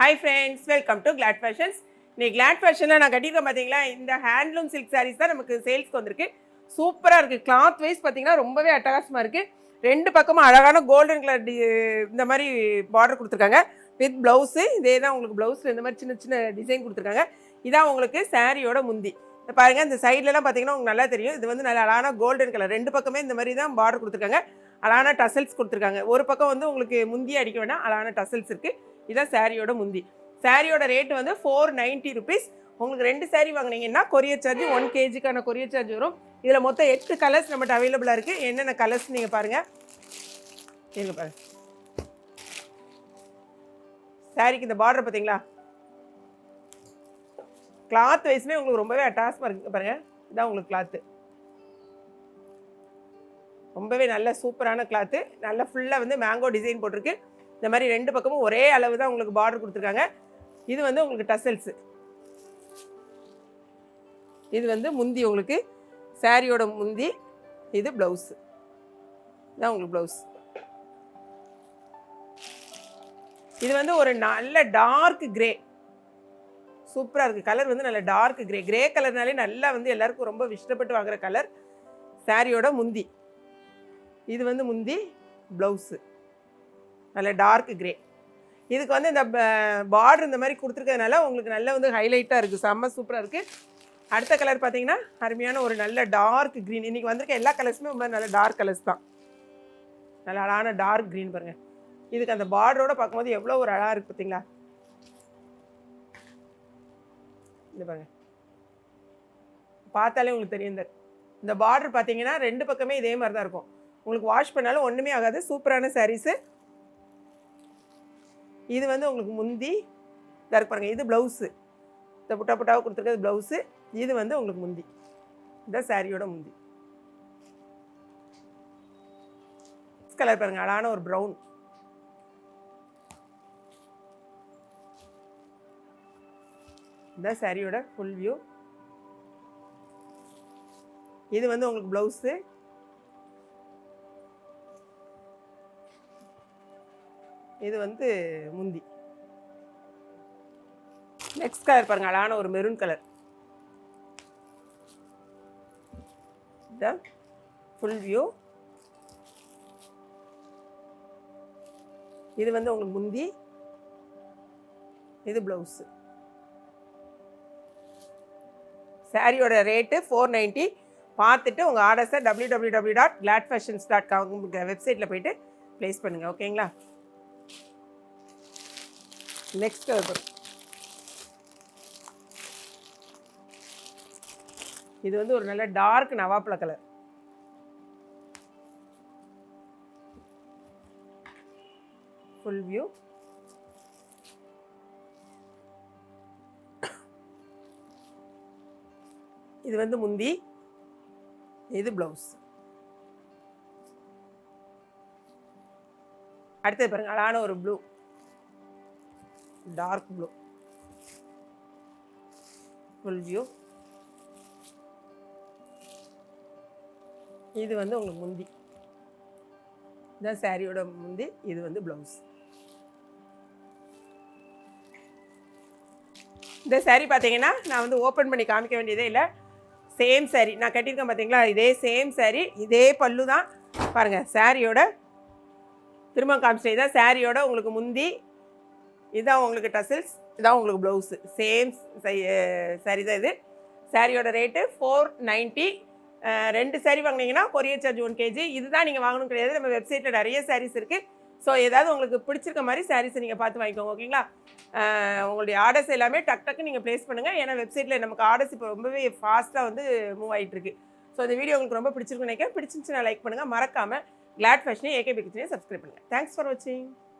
Hi friends welcome to Glad Fashions இன்னைக்கு Claude ஃபேஷனில் நான் கட்டியிருக்கேன் பார்த்தீங்களா இந்த ஹேண்ட்லூம் சில்க் சாரீஸ் தான் நமக்கு சேல்ஸ்க்கு வந்திருக்கு. சூப்பராக இருக்குது கிளாத் வைஸ் பார்த்தீங்கன்னா ரொம்பவே அட்டகாசமாக இருக்குது ரெண்டு பக்கமும் அழகான கோல்டன் கலர் டி இந்த மாதிரி பார்டர் கொடுத்துருக்காங்க. வித் ப்ளவுஸு இதே தான் உங்களுக்கு ப்ளவுஸில் இந்த மாதிரி சின்ன சின்ன டிசைன் கொடுத்துருக்காங்க. இதான் உங்களுக்கு சாரியோட முந்தி. இந்த பாருங்க இந்த சைட்லலாம் பார்த்தீங்கன்னா உங்களுக்கு நல்லா தெரியும். இது வந்து நல்ல அழகான கோல்டன் கலர் ரெண்டு பக்கமே இந்த மாதிரி தான் பார்டர் கொடுத்துருக்காங்க. அழகான டசல்ஸ் கொடுத்துருக்காங்க. ஒரு பக்கம் வந்து உங்களுக்கு முந்தி அடிக்க வேணாம். அழகான டசல்ஸ் இருக்குது இதான் சாரியோட முந்தி. சாரியோட ரேட் வந்து ஃபோர் நைன்ட்டி ருபீஸ் உங்களுக்கு ரெண்டு சாரீ வாங்குனீங்கன்னா கொரியர் சார்ஜ் ஒன் கேஜிக்கான கொரியர் சார்ஜ் வரும். இதில் மொத்தம் எட்டு கலர்ஸ் நம்மகிட்ட அவைலபிளாக இருக்குது என்னென்ன கலர்ஸ் நீங்கள் பாருங்கள் இருங்க பாருங்க. சாரிக்கு இந்த பார்டர் பார்த்தீங்களா? கிளாத் வைஸ்மே உங்களுக்கு ரொம்பவே அட்டாசமாக இருக்குது பாருங்க. இதான் உங்களுக்கு கிளாத்து ரொம்பவே நல்ல சூப்பரான கிளாத்து நல்லா ஃபுல்லாக வந்து மேங்கோ டிசைன் போட்டிருக்கு. இந்த மாதிரி ரெண்டு பக்கமும் ஒரே அளவு தான் உங்களுக்கு பார்டர் கொடுத்துருக்காங்க. இது வந்து உங்களுக்கு டசல்ஸு இது வந்து முந்தி உங்களுக்கு சாரியோட முந்தி இது ப்ளவுஸு தான் உங்களுக்கு ப்ளவுஸ் இது வந்து ஒரு நல்ல டார்க் கிரே சூப்பராக இருக்குது கலர் வந்து நல்ல டார்க் கிரே கிரே கலர்னாலே நல்லா வந்து எல்லாருக்கும் ரொம்ப இஷ்டப்பட்டு வாங்குற கலர் சாரியோட முந்தி. இது வந்து முந்தி ப்ளவுஸு நல்ல டார்க் கிரே இதுக்கு வந்து இந்த பார்டர் இந்த மாதிரி கொடுத்துருக்கறதுனால உங்களுக்கு நல்ல வந்து ஹைலைட்டாக இருக்குது செம்ம சூப்பராக இருக்குது அடுத்த கலர் பார்த்தீங்கன்னா அருமையான ஒரு நல்ல டார்க் க்ரீன் இன்றைக்கி வந்திருக்க எல்லா கலர்ஸுமே ரொம்ப நல்ல டார்க் கலர்ஸ் தான். நல்ல அழகான டார்க் க்ரீன் பாருங்கள் இதுக்கு அந்த பார்டரோட பார்க்கும்போது எவ்வளோ ஒரு அழகாக இருக்குது பார்த்தீங்களா இந்த பாருங்க. பார்த்தாலே உங்களுக்கு தெரியும் இந்த இந்த பார்டர் பார்த்தீங்கன்னா ரெண்டு பக்கமே இதே மாதிரி தான் இருக்கும். உங்களுக்கு வாஷ் பண்ணாலும் ஒன்றுமே ஆகாது. சூப்பரான சாரீஸு இது வந்து உங்களுக்கு முந்தி இதாக இருக்கு பாருங்க. இது ப்ளவுஸு இந்த புட்டா புட்டாவை கொடுத்துருக்கிறது ப்ளவுஸு இது வந்து உங்களுக்கு முந்தி. இந்த சாரியோட முந்தி. கலர் பாருங்க அழகான ஒரு ப்ரௌன் இந்த சாரியோட ஃபுல் வியூ இது வந்து உங்களுக்கு ப்ளவுஸு இது வந்து முந்தி. நெக்ஸ்ட் கலர் பாருங்க அழகான ஒரு மெரூன் கலர் ஃபுல் வியூ இது வந்து உங்களுக்கு முந்தி. இது ப்ளவுஸு சாரியோட ரேட்டு ஃபோர் நைன்ட்டி பார்த்துட்டு உங்கள் ஆர்டர்ஸை W W W dot Glad Fashions dot com வெப்சைட்டில் போயிட்டு ப்ளேஸ் பண்ணுங்கள் ஓகேங்களா நெக்ஸ்ட் கலர் இது வந்து ஒரு நல்ல டார்க் நவாப்பழ கலர் ஃபுல் வியூ இது வந்து முந்தி. இது ப்ளவுஸ் அடுத்தது பாருங்க அழகான ஒரு blue dark blue. Full view இது வந்து உங்களுக்கு முந்தி. இதான் சாரியோட முந்தி இது வந்து ப்ளவுஸ் இந்த saree பார்த்தீங்கன்னா நான் வந்து ஓப்பன் பண்ணி காமிக்க வேண்டியதே இல்லை. Same saree. நான் கட்டியிருக்கேன் பார்த்தீங்களா இதே சேம் saree இதே பல்லு தான். பாருங்கள் சாரியோட திரும்ப காமிச்சிட்டே தான் சாரியோட உங்களுக்கு முந்தி இதுதான் உங்களுக்கு டசில்ஸ் இதான் உங்களுக்கு ப்ளவுஸு. சேம் சரி தான் இது. சாரியோட ரேட்டு ஃபோர் நைன்ட்டி ரெண்டு சாரி வாங்கினீங்கன்னா கொரியர் சார்ஜ் ஒன் கேஜி இதுதான் நீங்கள் வாங்கணும் கிடையாது. நம்ம வெப்சைட்டில் நிறைய சாரீஸ் இருக்குது ஸோ ஏதாவது உங்களுக்கு பிடிச்சிருக்க மாதிரி சாரீஸை நீங்கள் பார்த்து வாங்கிக்கோங்க ஓகேங்களா உங்களுடைய ஆர்டர்ஸ் எல்லாமே டக் டக்கு நீங்கள் ப்ளேஸ் பண்ணுங்கள் ஏன்னா வெப்சைட்டில் நமக்கு ஆர்டர்ஸ் இப்போ ரொம்பவே ஃபாஸ்ட்டாக வந்து மூவ் ஆகிட்டுருக்கு ஸோ இந்த வீடியோ உங்களுக்கு ரொம்ப பிடிச்சிருக்குன்னு நினைக்கிறேன். பிடிச்சிருந்துச்சுன்னா லைக் பண்ணுங்கள் மறக்காமல் கிளாட் ஃபேஷனே ஏகே பிக்சனையும் சப்ஸ்கிரைப் பண்ணுங்கள் தேங்க்ஸ் ஃபார் வாட்சிங்